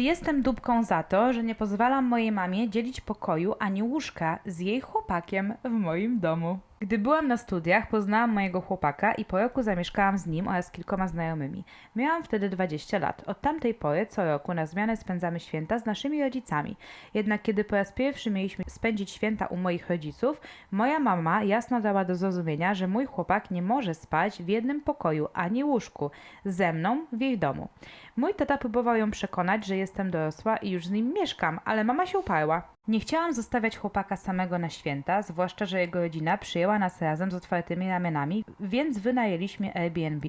Czy jestem dupką za to, że nie pozwalam mojej mamie dzielić pokoju ani łóżka z jej chłopakiem w moim domu? Gdy byłam na studiach, poznałam mojego chłopaka i po roku zamieszkałam z nim oraz kilkoma znajomymi. Miałam wtedy 20 lat. Od tamtej pory co roku na zmianę spędzamy święta z naszymi rodzicami. Jednak kiedy po raz pierwszy mieliśmy spędzić święta u moich rodziców, moja mama jasno dała do zrozumienia, że mój chłopak nie może spać w jednym pokoju ani łóżku ze mną w jej domu. Mój tata próbował ją przekonać, że jestem dorosła i już z nim mieszkam, ale mama się uparła. Nie chciałam zostawiać chłopaka samego na święta, zwłaszcza, że jego rodzina przyjęła nas razem z otwartymi ramionami, więc wynajęliśmy Airbnb.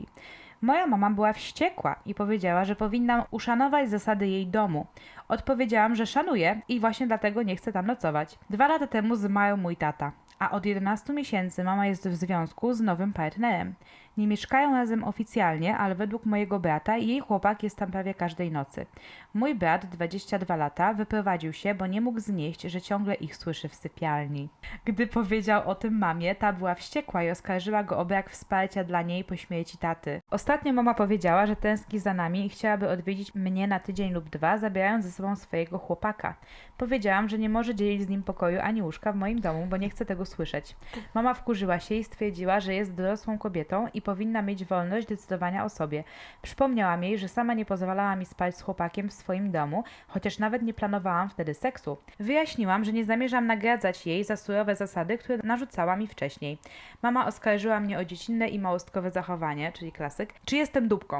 Moja mama była wściekła i powiedziała, że powinnam uszanować zasady jej domu. Odpowiedziałam, że szanuję i właśnie dlatego nie chcę tam nocować. Dwa lata temu zmarł mój tata, a od 11 miesięcy mama jest w związku z nowym partnerem. Nie mieszkają razem oficjalnie, ale według mojego brata jej chłopak jest tam prawie każdej nocy. Mój brat, 22 lata, wyprowadził się, bo nie mógł znieść, że ciągle ich słyszy w sypialni. Gdy powiedział o tym mamie, ta była wściekła i oskarżyła go o brak wsparcia dla niej po śmierci taty. Ostatnio mama powiedziała, że tęskni za nami i chciałaby odwiedzić mnie na tydzień lub dwa, zabierając ze sobą swojego chłopaka. Powiedziałam, że nie może dzielić z nim pokoju ani łóżka w moim domu, bo nie chce tego słyszeć. Mama wkurzyła się i stwierdziła, że jest dorosłą kobietą i powinna mieć wolność decydowania o sobie. Przypomniałam jej, że sama nie pozwalała mi spać z chłopakiem w swoim domu, chociaż nawet nie planowałam wtedy seksu. Wyjaśniłam, że nie zamierzam nagradzać jej za surowe zasady, które narzucała mi wcześniej. Mama oskarżyła mnie o dziecinne i małostkowe zachowanie, czyli klasyk. Czy jestem dupką?